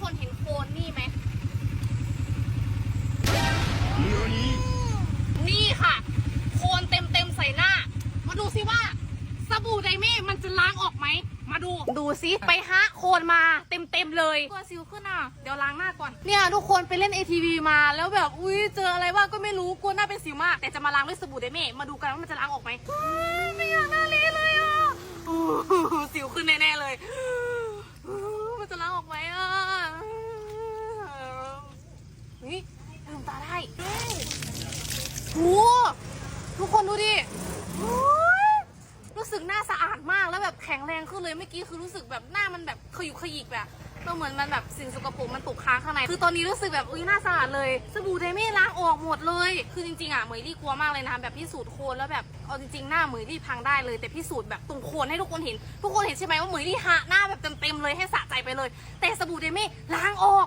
คนเห็นโคนนี่ไหม นี่ค่ะ โคนเต็มเต็มๆใส่หน้า มาดูซิว่า สบู่ไดเม่มันจะล้างออกไหม มาดู ดูซิไปฮะโคนมาเต็มเต็มๆเลย ตัวสิวขึ้นอะ เดี๋ยวล้างหน้าก่อน เนี่ยทุกคนไปเล่น ATV มาแล้วแบบ อุ้ยเจออะไรว่าก็ไม่รู้กลัวหน้าเป็นสิวมาก แต่จะมาล้างด้วยสบู่ไดเม่มาดูกันว่ามันจะล้างออกไหมไม่อยากหน้าเละเลยอะอู้หูสิวขึ้นแน่ๆเลยอู้หูมันจะล้างออกไหมอะเฮ้ ยลืมตาได้โอ้ทุกคนดูดิโอ้ยรู้สึกหน้าสะอาดมากแล้วแบบแข็งแรงขึ้นเลยเมื่อกี้คือรู้สึกแบบหน้ามันแบบขยุกขยิกแบบก็เหมือนมันแบบสิ่งสกปรกมันตกค้างข้างใน คือตอนนี้รู้สึกแบบอุ้ยหน้าสะอาดเลย สบู่เดมี่ล้างออกหมดเลย คือจริงๆอะเหมยลี่กลัวมากเลยนะแบบพิสูจน์โคนแล้วแบบเอาจริงๆหน้าเหมยลี่พังได้เลย แต่พิสูจน์แบบตรงโคนให้ทุกคนเห็น ทุกคนเห็นใช่ไหมว่าเหมยลี่หะหน้าแบบเต็มๆเลยให้สะใจไปเลย แต่สบู่เดมี่ล้างออก